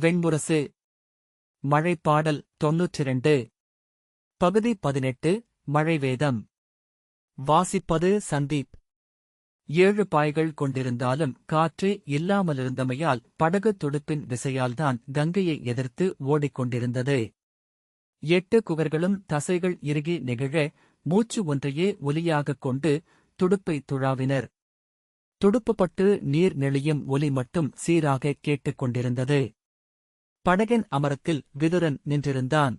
வெண்முரசு. மழைப்பாடல் தொன்னூற்றிரண்டு பகுதி பதினெட்டு மழைவேதம். வாசிப்பது சந்தீப். ஏழு பாய்கள் கொண்டிருந்தாலும் காற்று இல்லாமலிருந்தமையால் படகு துடுப்பின் விசையால்தான் கங்கையை எதிர்த்து ஓடிக்கொண்டிருந்தது. எட்டு குகர்களும் தசைகள் இறுகி நெகிழ மூச்சு ஒன்றையே ஒலியாகக் கொண்டு துடுப்பை துழாவினர். துடுப்புப்பட்டு நீர் நெளியும் ஒலி மட்டும் சீராக கேட்டுக் கொண்டிருந்தது படகின் அமரத்தில் விதுரன் நின்றிருந்தான்.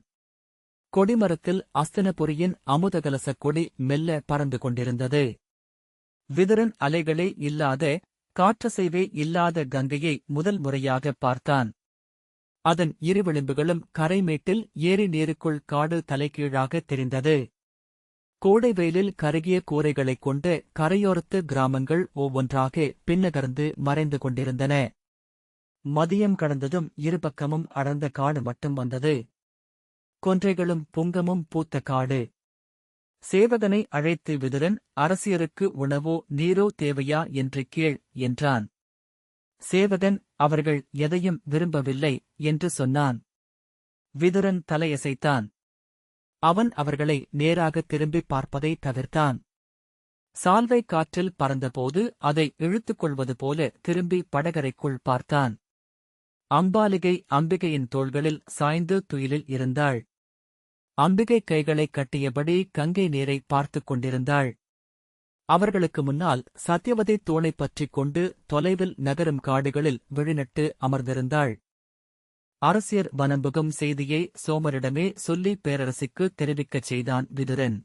கொடிமரத்தில் அஸ்தனபுரியின் அமுதகலசக் கொடி மெல்ல பறந்து கொண்டிருந்தது. விதுரன் அலைகளே இல்லாத காற்றசைவே இல்லாத கங்கையை முதல் முறையாக பார்த்தான். அதன் இரு விளிம்புகளும் கரைமேட்டில் ஏரி நீருக்குள் காடு தலைகீழாக தெரிந்தது. கோடை வெயிலில் கருகிய கூரைகளைக் கொண்டு கரையோரத்து கிராமங்கள் ஒவ்வொன்றாக பின்னகர்ந்து மறைந்து கொண்டிருந்தன. மதியம் கடந்ததும் இருபக்கமும் அடர்ந்த காடு மட்டும் வந்தது. கொன்றைகளும் புங்கமும் பூத்த காடு. சேவகனை அழைத்து விதுரன் அரசியருக்கு உணவோ நீரோ தேவையா என்று கேள் என்றான். சேவகன் அவர்கள் எதையும் விரும்பவில்லை என்று சொன்னான். விதுரன் தலையசைத்தான். அவன் அவர்களை நேராக திரும்பிப் பார்ப்பதை தவிர்த்தான். சால்வை காற்றில் பறந்தபோது அதை இழுத்துக் கொள்வது போல திரும்பி படகரைக்குள் பார்த்தான். அம்பாலிகை அம்பிகையின் தோள்களில் சாய்ந்து துயிலில் இருந்தாள். அம்பிகை கைகளைக் கட்டியபடி கங்கை நீரை பார்த்துக் கொண்டிருந்தாள். அவர்களுக்கு முன்னால் சத்யவதி தோளைப் பற்றிக் கொண்டு தொலைவில் நகரும் காடுகளில் விழிநட்டு அமர்ந்திருந்தாள். அரசியர் வனம்புகும் செய்தியை சோமரிடமே சொல்லி பேரரசிக்கு தெரிவிக்கச் செய்தான் விதுரன்.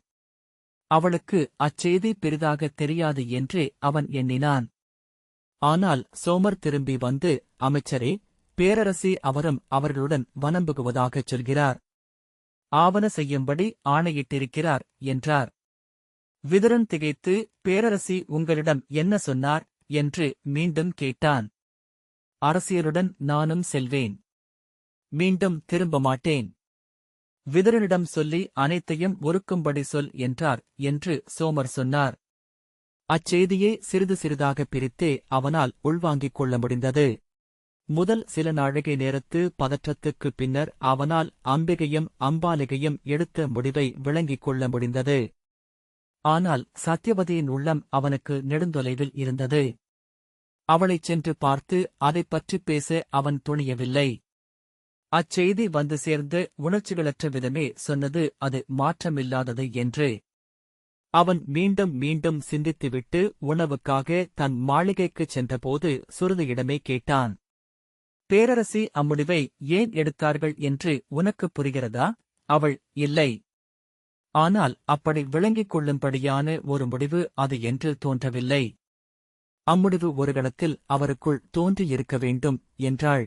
அவளுக்கு அச்செய்தி பெரிதாகத் தெரியாது என்றே அவன் எண்ணினான். ஆனால் சோமர் திரும்பி வந்து அமைச்சரே பேரரசி அவரும் அவர்களுடன் வனம்புகுவதாகச் சொல்கிறார். ஆவன செய்யும்படி ஆணையிட்டிருக்கிறார் என்றார். விதுரன் திகைத்து பேரரசி உங்களிடம் என்ன சொன்னார்? என்று மீண்டும் கேட்டான். அரசியலுடன் நானும் செல்வேன். மீண்டும் திரும்ப மாட்டேன். விதுரனிடம் சொல்லி அனைத்தையும் ஒருக்கும்படி சொல் என்றார் என்று சோமர் சொன்னார். அச்செய்தியை சிறிது சிறிதாக பிரித்தே அவனால் உள்வாங்கிக் கொள்ள முடிந்தது. முதல் சில நாழிகை நேரத்து பதற்றத்துக்குப் பின்னர் அவனால் அம்பிகையும் அம்பாலிகையும் எடுத்த முடிவை விளங்கிக் கொள்ள முடிந்தது. ஆனால் சத்யவதியின் உள்ளம் அவனுக்கு நெடுந்தொலைவில் இருந்தது. அவளைச் சென்று பார்த்து அதைப் பற்றிப் பேச அவன் துணியவில்லை. அச்செய்தி வந்து சேர்ந்து உணர்ச்சிகளற்ற விதமே சொன்னது அது மாற்றமில்லாதது என்று. அவன் மீண்டும் மீண்டும் சிந்தித்துவிட்டு உணவுக்காக தன் மாளிகைக்குச் சென்றபோது சுருதியிடமே கேட்டான். பேரரசி அம்முடிவை ஏன் எடுத்தார்கள் என்று உனக்குப் புரிகிறதா? அவள் இல்லை. ஆனால் அப்படி விளங்கிக் கொள்ளும்படியான ஒரு முடிவு அது என்று தோன்றவில்லை. அம்முடிவு ஒரு கணத்தில் அவருக்குள் தோன்றியிருக்க வேண்டும் என்றாள்.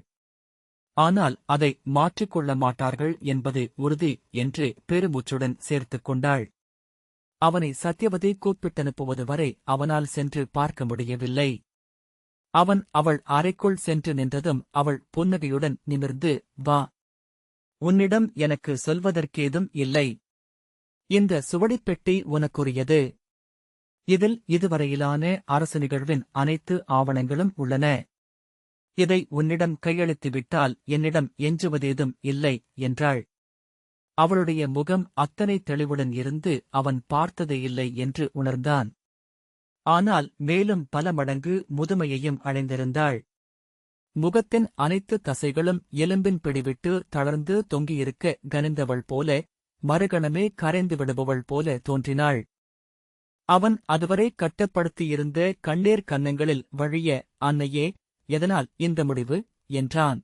ஆனால் அதை மாற்றிக்கொள்ள மாட்டார்கள் என்பது உறுதி என்று பெருமூச்சுடன் சேர்த்துக் கொண்டாள். அவனை சத்தியவதி கூப்பிட்டனுப்புவது வரை அவனால் சென்று பார்க்க முடியவில்லை. அவன் அவள் அறைக்குள் சென்று நின்றதும் அவள் புன்னகையுடன் நிமிர்ந்து வா. உன்னிடம் எனக்கு சொல்வதற்கேதும் இல்லை. இந்த சுவடிப்பெட்டி உனக்குரியது. இதில் இதுவரையிலான அரசு நிகழ்வின் அனைத்து ஆவணங்களும் உள்ளன. இதை உன்னிடம் கையெழுத்துவிட்டால் என்னிடம் எஞ்சுவதேதும் இல்லை என்றாள். அவளுடைய முகம் அத்தனை தெளிவுடன் இருந்து அவன் பார்த்ததே இல்லை என்று உணர்ந்தான். ஆனால் மேலும் பல மடங்கு முதுமையையும் அடைந்திருந்தாள். முகத்தின் அனைத்து தசைகளும் எலும்பின் பிடிவிட்டு தளர்ந்து தொங்கியிருக்க கனிந்தவள் போல மறுகணமே கரைந்து விடுபவள் போல தோன்றினாள். அவன் அதுவரை கட்டப்படுத்தியிருந்த கண்ணீர் கன்னங்களில் வழிய அன்னையே எதனால் இந்த முடிவு? என்றான்.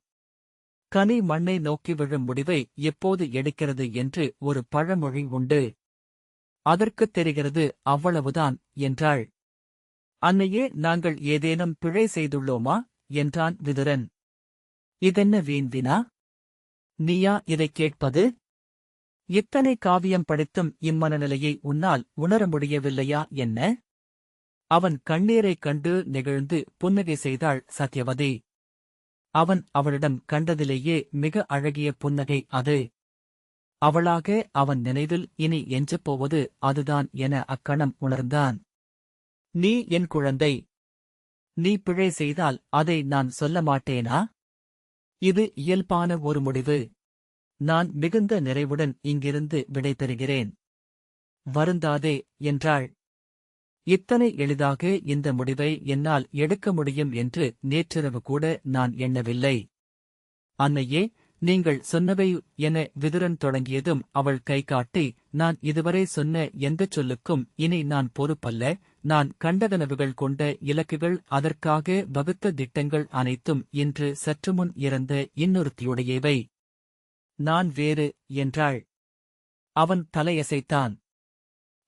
கனி மண்ணை நோக்கி விழும் முடிவை எப்போது எடுக்கிறது என்று ஒரு பழமொழி உண்டு. அதற்குத் தெரிகிறது அவ்வளவுதான் என்றாள். அன்னையே நாங்கள் ஏதேனும் பிழை செய்துள்ளோமா? என்றான் விதுரன். இதென்ன வீண்வினா நீயா இதைக் கேட்பது? இத்தனை காவியம் படித்தும் இம்மனநிலையை உன்னால் உணர முடியவில்லையா என்ன? அவன் கண்ணீரைக் கண்டு நெகிழ்ந்து புன்னகை செய்தாள் சத்யவதி. அவன் அவளிடம் கண்டதிலேயே மிக அழகிய புன்னகை அது. அவளாக அவன் நினைவில் இனி எஞ்சப் போவது அதுதான் என அக்கணம் உணர்ந்தான். நீ என் குழந்தை. நீ பிழை செய்தால் அதை நான் சொல்ல மாட்டேனா? இது இயல்பான ஒரு முடிவு. நான் மிகுந்த நிறைவுடன் இங்கிருந்து விடை தருகிறேன் வருந்தாதே என்றாள். இத்தனை எளிதாக இந்த முடிவை என்னால் எடுக்க முடியும் என்று நேற்றிரவு கூட நான் எண்ணவில்லை. அன்னையே நீங்கள் சொன்னவை என விதுரன் தொடங்கியதும் அவள் கை காட்டி நான் இதுவரை சொன்ன எந்தச் சொல்லுக்கும் இனி நான் பொறுப்பல்ல. நான் கண்டகனவுகள் கொண்ட இலக்குகள் அதற்காக வகுத்த திட்டங்கள் அனைத்தும் இன்று சற்றுமுன் இறந்த இன்னொருத்தியுடையவை. நான் வேறு என்றாள். அவன் தலையசைத்தான்.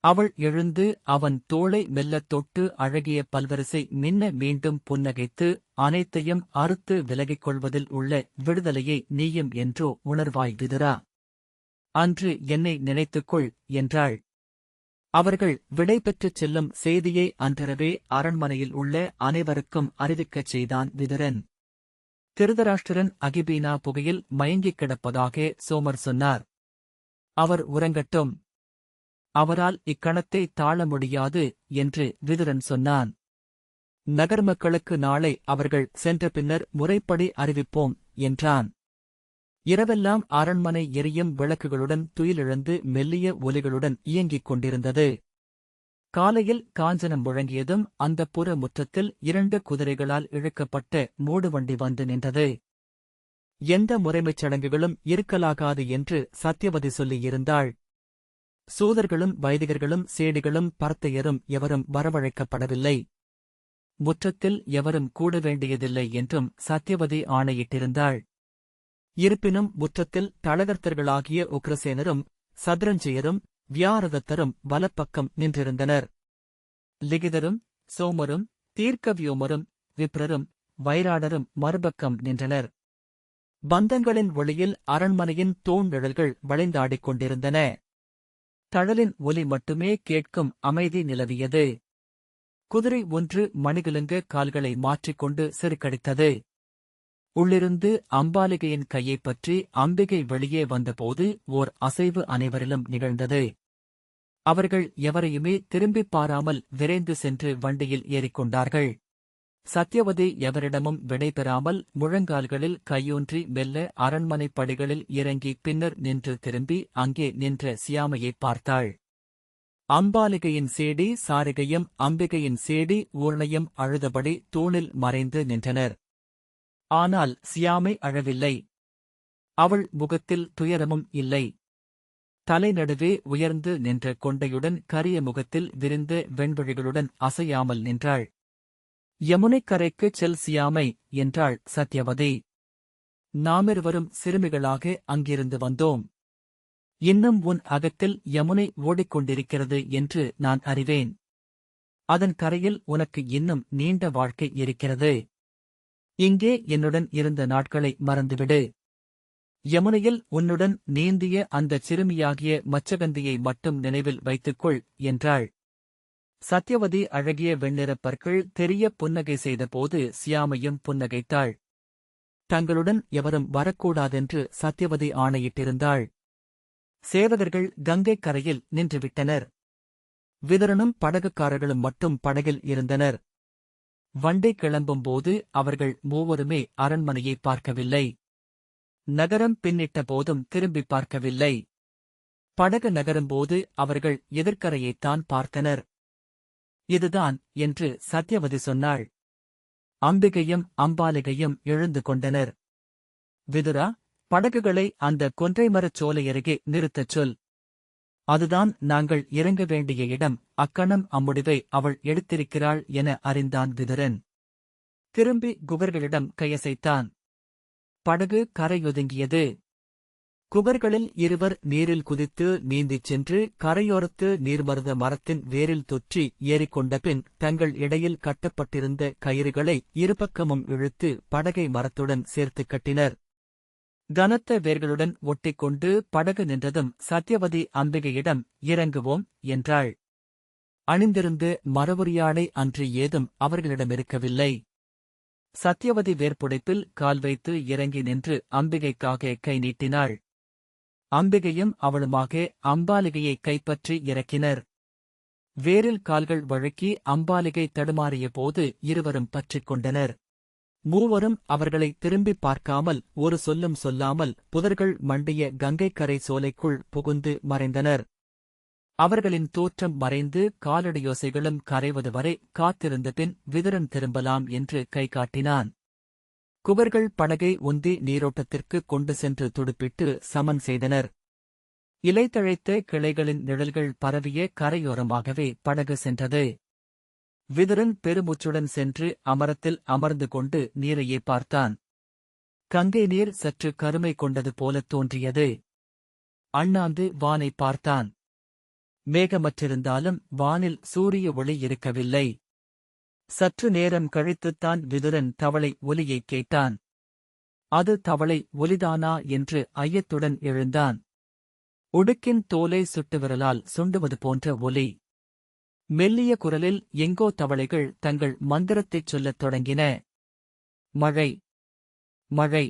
அவள் எழுந்து அவன் தோளை மெல்லத் தொட்டு அழகிய பல்வரிசை மின்ன மீண்டும் புன்னகைத்து அனைத்தையும் அறுத்து விலகிக் கொள்வதில் உள்ள விடுதலையை நீயும் என்றோ உணர்வாய் விதுரா. அன்று என்னை நினைத்துக்கொள் என்றாள். அவர்கள் விடைபெற்றுச் செல்லும் செய்தியை அன்றிரவே அரண்மனையில் உள்ள அனைவருக்கும் அறிவிக்கச் செய்தான் விதுரன். திருதராஷ்டிரன் அகிபீனா புகையில் மயங்கிக் கிடப்பதாக சோமர் சொன்னார். அவர் உறங்கட்டும். அவரால் இக்கணத்தை தாழ முடியாது என்று விதுரன் சொன்னான். நகர் மக்களுக்கு நாளை அவர்கள் சென்ற பின்னர் முறைப்படி அறிவிப்போம் என்றான். இரவெல்லாம் அரண்மனை எரியும் விளக்குகளுடன் துயிலிழந்து மெல்லிய ஒலிகளுடன் இயங்கிக் கொண்டிருந்தது. காலையில் காஞ்சனம் முழங்கியதும் அந்த புற முற்றத்தில் இரண்டு குதிரைகளால் இழுக்கப்பட்ட மூடுவண்டி வந்து நின்றது. எந்த முறைமைச் சடங்குகளும் இருக்கலாகாது என்று சத்யவதி சொல்லியிருந்தாள். சூதர்களும் வைதிகர்களும் சேடிகளும் பரத்தையரும் எவரும் வரவழைக்கப்படவில்லை. முற்றத்தில் எவரும் கூட வேண்டியதில்லை என்றும் சத்யவதி ஆணையிட்டிருந்தாள். இருப்பினும் முற்றத்தில் தளகர்த்தர்களாகிய உக்ரசேனரும் சத்ரஞ்சயரும் வியாரதத்தரும் வலப்பக்கம் நின்றிருந்தனர். லிகிதரும் சோமரும் தீர்க்கவியோமரும் விப்ரரும் வைராடரும் மறுபக்கம் நின்றனர். பந்தங்களின் ஒளியில் அரண்மனையின் தூண் நிழல்கள் வளைந்தாடிக் கொண்டிருந்தன. தழலின் ஒலி மட்டுமே கேட்கும் அமைதி நிலவியது. குதிரை ஒன்று மணிகிழங்கு கால்களை மாற்றிக்கொண்டு சிறுக்கடித்தது உள்ளிருந்து அம்பாலிகையின் கையைப் பற்றி அம்பிகை வெளியே வந்தபோது ஓர் அசைவு அனைவரிலும் நிகழ்ந்தது. அவர்கள் எவரையுமே திரும்பிப் பாராமல் விரைந்து சென்று வண்டியில் ஏறிக்கொண்டார்கள். சத்யவதி எவரிடமும் விடைபெறாமல் முழங்கால்களில் கையூன்றி மெல்ல அரண்மனைப் படிகளில் இறங்கி பின்னர் நின்று திரும்பி அங்கே நின்ற சியாமையைப் பார்த்தாள். அம்பாலிகையின் சேடி சாரிகையும் அம்பிகையின் சேடி ஊர்ணையும் அழுதபடி தூணில் மறைந்து நின்றனர். ஆனால் சியாமை அழவில்லை. அவள் முகத்தில் துயரமும் இல்லை. தலைநடுவே உயர்ந்து நின்ற கொண்டையுடன் கரிய முகத்தில் விரிந்த வெண்வழிகளுடன் அசையாமல் நின்றாள். யமுனைக்கரைக்குச் செல் சியாமை என்றாள் சத்யவதி. நாமிருவரும் சிறுமிகளாக அங்கிருந்து வந்தோம். இன்னும் உன் அகத்தில் யமுனை ஓடிக்கொண்டிருக்கிறது என்று நான் அறிவேன். அதன் கரையில் உனக்கு இன்னும் நீண்ட வாழ்க்கை இருக்கிறது. இங்கே என்னுடன் இருந்த நாட்களை மறந்துவிடு. யமுனையில் உன்னுடன் நீந்திய அந்தச் சிறுமியாகிய மச்சகந்தியை மட்டும் நினைவில் வைத்துக்கொள் என்றாள். சத்யவதி அழகிய வெண்ணிறப் பற்கள் தெரிய புன்னகை செய்தபோது சியாமையும் புன்னகைத்தாள். தங்களுடன் எவரும் வரக்கூடாதென்று சத்யவதி ஆணையிட்டிருந்தாள். சேவகர்கள் கங்கைக் கரையில் நின்றுவிட்டனர். விதரனும் படகுக்காரர்களும் மட்டும் படகில் இருந்தனர். வண்டை கிளம்பும்போது அவர்கள் மூவருமே அரண்மனையை பார்க்கவில்லை. நகரம் பின்னிட்ட போதும் திரும்பிப் பார்க்கவில்லை. படகு நகரும்போது அவர்கள் எதிர்க்கரையைத்தான் பார்த்தனர். இதுதான் என்று சத்யவதி சொன்னாள். அம்பிகையும் அம்பாலிகையும் எழுந்து கொண்டனர். விதுரா படகுகளை அந்த கொன்றைமரச் சோலை அருகே நிறுத்தச் சொல். அதுதான் நாங்கள் இறங்க வேண்டிய இடம் அக்கணம் அம்முடிவை அவள் எடுத்திருக்கிறாள் என அறிந்தான் விதுரன். திரும்பி குகர்களிடம் கையசைத்தான். படகு கரையொதுங்கியது. குபர்களில் இருவர் நீரில் குதித்து நீந்திச் சென்று கரையோரத்து நீர்மருத மரத்தின் வேரில் தொற்றி ஏறிக்கொண்ட பின் தங்கள் இடையில் கட்டப்பட்டிருந்த கயிறுகளை இருபக்கமும் இழுத்து படகை மரத்துடன் சேர்த்துக் கட்டினர். கனத்த வேர்களுடன் ஒட்டிக்கொண்டு படகு நின்றதும் சத்யவதி அம்பிகையிடம் இறங்குவோம் என்றாள். அணிந்திருந்து மரபுரியாடை அன்று ஏதும் அவர்களிடமிருக்கவில்லை சத்யவதி வேர்ப்புடைப்பில் கால் வைத்து இறங்கி நின்று அம்பிகைக்காக கை நீட்டினாள். அம்பிகையும் அவளுமாக அம்பாலிகையை கைப்பற்றி இறக்கினர். வேரில் கால்கள் வழுக்கி அம்பாலிகை தடுமாறிய போது இருவரும் பற்றிக் கொண்டனர். மூவரும் அவர்களை திரும்பி பார்க்காமல் ஒரு சொல்லும் சொல்லாமல் புதர்கள் மண்டிய கங்கைக்கரை சோலைக்குள் புகுந்து மறைந்தனர். அவர்களின் தோற்றம் மறைந்து காலடியோசைகளும் கரைவது வரை காத்திருந்த பின் விதுரன் திரும்பலாம் என்று கை காட்டினான் குவர்கள் படகை உந்தி நீரோட்டத்திற்கு கொண்டு சென்று துடுப்பிட்டு சமன் செய்தனர். இலைத்தழைத்த கிளைகளின் நிழல்கள் பரவிய கரையோரமாகவே படகு சென்றது. விதுரன் பெருமூச்சுடன் சென்று அமரத்தில் அமர்ந்து கொண்டு நீரையே பார்த்தான். கங்கை நீர் சற்று கருமை கொண்டது போலத் தோன்றியது. அண்ணாந்து வானை பார்த்தான். மேகமற்றிருந்தாலும் வானில் சூரிய ஒளி இருக்கவில்லை. சற்று நேரம் கழித்துத்தான் விதுரன் தவளை ஒலியைக் கேட்டான். அது தவளை ஒலிதானா? என்று ஐயத்துடன் எழுந்தான். உடுக்கின் தோலை சுட்டு விரலால் சுண்டுவது போன்ற ஒலி. மெல்லிய குரலில் எங்கோ தவளைகள் தங்கள் மந்திரத்தைச் சொல்லத் தொடங்கின. மழை மழை.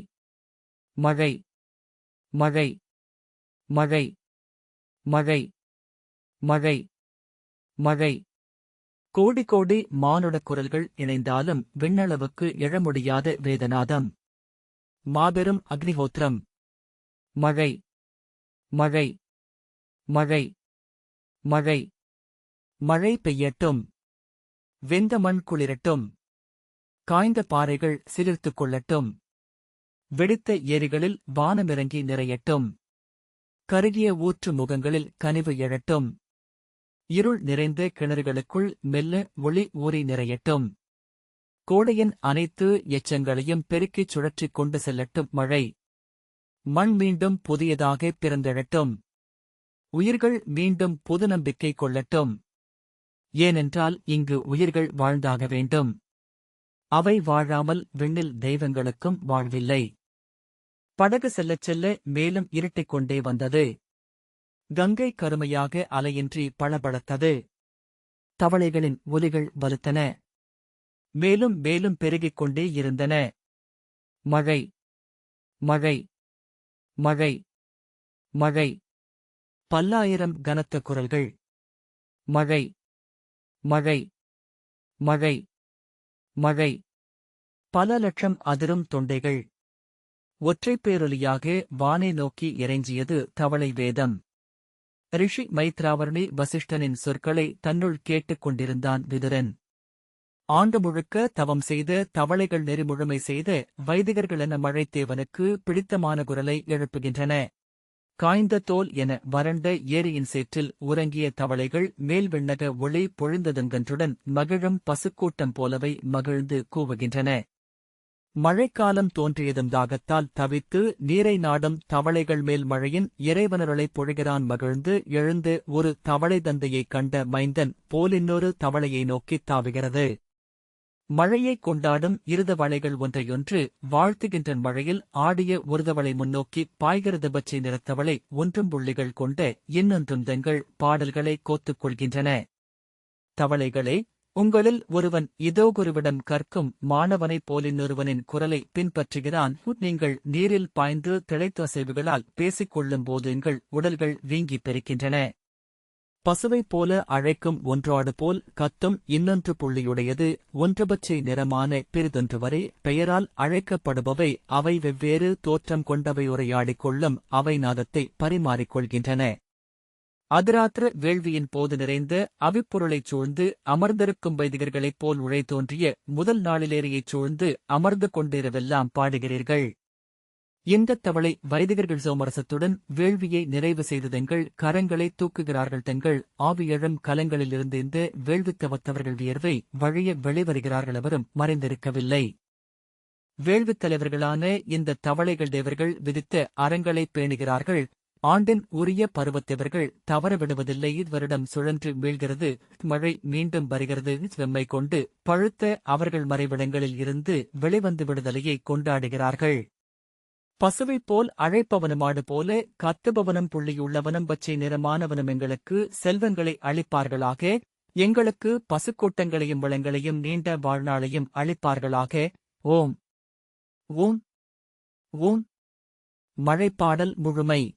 மழை. மழை. மழை. மழை. மழை. மழை. கோடி கோடி மானுட குரல்கள் இணைந்தாலும் விண்ணளவுக்கு எழ முடியாத வேதநாதம். மாபெரும் அக்னிஹோத்திரம். மழை. மழை. மழை. மழை. மழை பெய்யட்டும். வெந்த மண் குளிரட்டும். காய்ந்த பாறைகள் சிலிர்த்துக் கொள்ளட்டும். வெடித்த ஏரிகளில் வானமிறங்கி நிறையட்டும். கருகிய ஊற்று முகங்களில் கனிவு எழட்டும். இருள் நிறைந்த கிணறுகளுக்குள் மெல்ல ஒளி ஊறி நிறையட்டும். கோடையின் அனைத்து எச்சங்களையும் பெருக்கிச் சுழற்றிக் கொண்டு செல்லட்டும் மழை. மண் மீண்டும் புதியதாக பிறந்தெழட்டும். உயிர்கள் மீண்டும் புது நம்பிக்கை கொள்ளட்டும். ஏனென்றால் இங்கு உயிர்கள் வாழ்ந்தாக வேண்டும். அவை வாழாமல் விண்ணில் தெய்வங்களுக்கும் வாழ்வில்லை. படகு செல்லச் செல்ல மேலும் இருட்டிக் கொண்டே வந்தது. கங்கை கருமையாக அலையின்றி பளபளத்தது. தவளைகளின் ஒலிகள் வலுத்தன. மேலும் மேலும் பெருகிக் கொண்டே இருந்தன. மழை மழை மழை மழை. பல்லாயிரம் கனத்த குரல்கள். மழை மழை மழை மழை. பல லட்சம் அதிரும் தொண்டைகள். ஒற்றைப் பேரொலியாக வானை நோக்கி இறைஞ்சியது தவளை வேதம். ரிஷி மைத்ராவர்ணி வசிஷ்டனின் சொற்களை தன்னுள் கேட்டுக் கொண்டிருந்தான் விதுரன். ஆண்டு முழுக்க தவம் செய்த தவளைகள் நெறிமுழுமை செய்த வைதிகர்களென மழைத்தேவனுக்கு பிடித்தமான குரலை எழுப்புகின்றன. காய்ந்த தோல் என வறண்ட ஏரியின் சேற்றில் உறங்கிய தவளைகள் மேல்விண்ணக ஒளி பொழிந்ததங்கன்றுடன் மகிழும் பசுக்கூட்டம் போலவை மகிழ்ந்து கூவுகின்றன. மழைக்காலம் தோன்றியதும் தாகத்தால் தவித்து நீரை நாடும் தவளைகள் மேல் மழையின் இறைவனர்களைப் பொழுகிறான் மகிழ்ந்து எழுந்து ஒரு தவளை தந்தையைக் கண்ட மைந்தன் போலின்னொரு தவளையை நோக்கித் தாவுகிறது. மழையைக் கொண்டாடும் இருதவளைகள் ஒன்றையொன்று வாழ்த்துகின்ற மழையில் ஆடிய ஒருதவளை முன்னோக்கி பாய்கிறது பச்சை நிறத்தவளை ஒன்றும் புள்ளிகள் கொண்ட இன்னொன்றும் தெங்கள் பாடல்களை கோத்துக் கொள்கின்றன. தவளைகளே உங்களில் ஒருவன் இதோ குருவிடம் கற்கும் மாணவனைப் போலின்னொருவனின் குரலை பின்பற்றுகிறான். நீங்கள் நீரில் பாய்ந்து திளைத்த அசைவுகளால் பேசிக் கொள்ளும்போது எங்கள் உடல்கள் வீங்கிப் பெருக்கின்றன. பசுவைப் போல அழைக்கும் ஒன்றாடு போல் கத்தும் இன்னொன்று புள்ளியுடையது. ஒன்றுபச்சை நிறமான பிரிதொன்று வரை பெயரால் அழைக்கப்படுபவை. அவை வெவ்வேறு தோற்றம் கொண்டவை உரையாடிக் கொள்ளும் அவை நாதத்தை பரிமாறிக்கொள்கின்றன. அதிராத்திர வேள்வியின் போது நிறைந்த அவிப்பொருளைச் சூழ்ந்து அமர்ந்திருக்கும் வைதிகர்களைப் போல் உழை தோன்றிய முதல் நாளிலேறியைச் சூழ்ந்து அமர்ந்து கொண்டிரவெல்லாம் பாடுகிறீர்கள். இந்தத் தவளை வைதிகர்கள் சோமரசத்துடன் வேள்வியை நிறைவு செய்ததெங்கள் கரங்களை தூக்குகிறார்கள். தங்கள் ஆவியழும் கலங்களிலிருந்து இந்த வேள்வித்தவத்தவர்கள் வியர்வை வழிய வெளிவருகிறார்கள். அவரும் மறைந்திருக்கவில்லை. வேள்வித் தலைவர்களான இந்த தவளைகள் தேவர்கள் விதித்த அறங்களை பேணுகிறார்கள். ஆண்டின் உரிய பருவத்தவர்கள் தவறவிடுவதில்லை. வருடம் சுழன்று வீழ்கிறது. மழை மீண்டும் வருகிறது. வெம்மை கொண்டு பழுத்த அவர்கள் மறைவிடங்களில் இருந்து வெளிவந்து விடுதலையை கொண்டாடுகிறார்கள். பசுவைப் போல் அழைப்பவனுமாடு போல கத்துபவனும் புள்ளியுள்ளவனும் பச்சை நிறமானவனும் எங்களுக்கு செல்வங்களை அளிப்பார்களாக. எங்களுக்கு பசுக்கூட்டங்களையும் வளங்களையும் நீண்ட வாழ்நாளையும் அளிப்பார்களாக. ஓம். ஓம் ஓம் மழைப்பாடல் முழுமை.